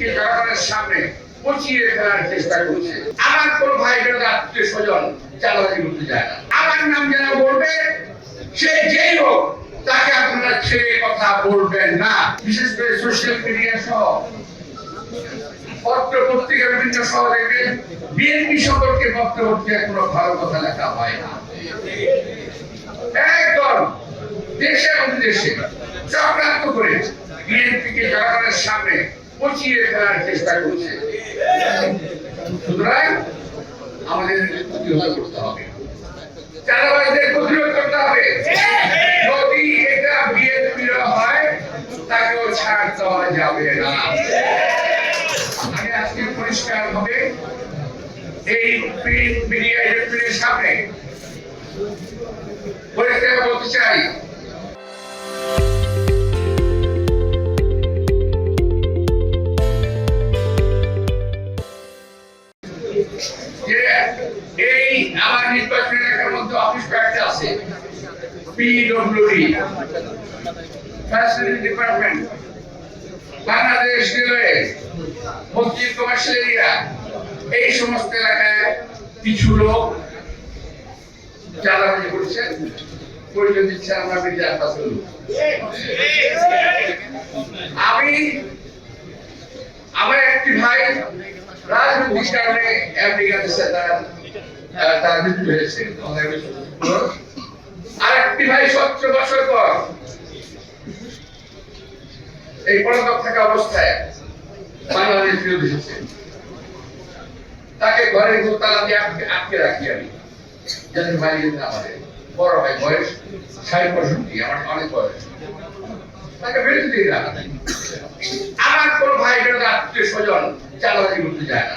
বিএনপিকে জনগণের সামনে পচিয়ে ফেলার চেষ্টা করছে। আমার কোন ভাই বোনের আত্মীয় স্বজন চালাবাজি করতে যায় না। আমার নাম যারা বলবে, সে যেই হোক, তাকে আপনারা ছেড়ে কথা বলবেন না। বিশেষ করে সোশ্যাল মিডিয়া সহ। পত্র পত্রিকা বিভিন্ন সহ দেখবেন, বিএনপি সম্পর্কে পত্র পত্রিকায় কোনো ভালো কথা লেখা হয় না। একদম দেশে এবং বিদেশে চক্রান্ত করে বিএনপিকে জনগণের সামনে পচিয়ে ফেলার চেষ্টা করছে সুতরাং আমাদের প্রতিহত করতে হবে। চাঁদাবাজদের প্রতিরোধ করতে হবে। যদি এটা বিএনপির হয়, তাকেও ছাড় দেওয়া যাবে না। আমি আজকে পরিষ্কার হবে এই প্রিন্ট মিডিয়া ইলেকট্রনের সামনে পরিষ্কার বলতে চাই এই আমার নির্বাচনী এলাকার মধ্যে অফিস কয়েকটা আছে। ডিপার্টমেন্ট বাংলাদেশ রেলওয়ে মসজিদ এই সমস্ত এলাকায় কিছু লোক চাঁদাবাজি করছে পরিচয় দিচ্ছে আমরা আব্বাসুল আমি আমার একটি ভাই মৃত্যু হয়েছে ভাই বছর পর এই পলাতক থাকা অবস্থায় বাংলাদেশ তাকে ঘরের দোতলা দিয়ে আটকে রাখি আমি। যাতে বাইরে না পারে বড় ভাই, বয়স ষাট পঁয়ষট্টি, আমার অনেক বয়স। তাকে বেরোতে দিই না আমার কোন ভাই আত্মীয় স্বজন চালাবাজি করতে যায় না।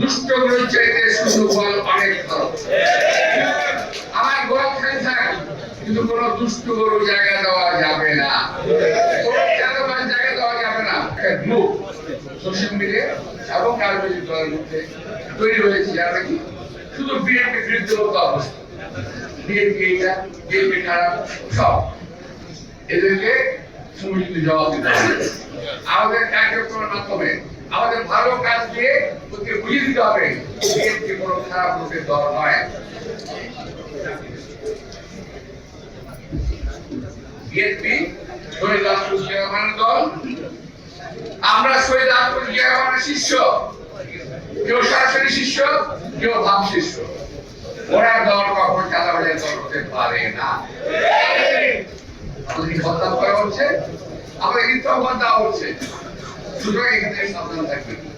দুষ্টগুলোর চাইতে বল অনেক ভালো। আমার গরম খান থাক, কিন্তু কোন দুষ্ট গরু জায়গা দেওয়া যাবে না। তৈরি হয়েছে যারা শুধু বিএনপি বিরুদ্ধে মতো খারাপ, সব। এদেরকে সমুচিত জবাব দিতে আমাদের কার্যক্রমের মাধ্যমে আমাদের ভালো কাজ দিয়ে ওকে বুঝিয়ে দিতে হবে। বিএনপি কোনো খারাপ লোকের দল নয়। আমরা সরাসরি শিষ্য, কেউ ভাব শিষ্য। না। আমাদের আমাদের কিন্তু হচ্ছে? সুতরাং এখানে সাবধান থাকবেন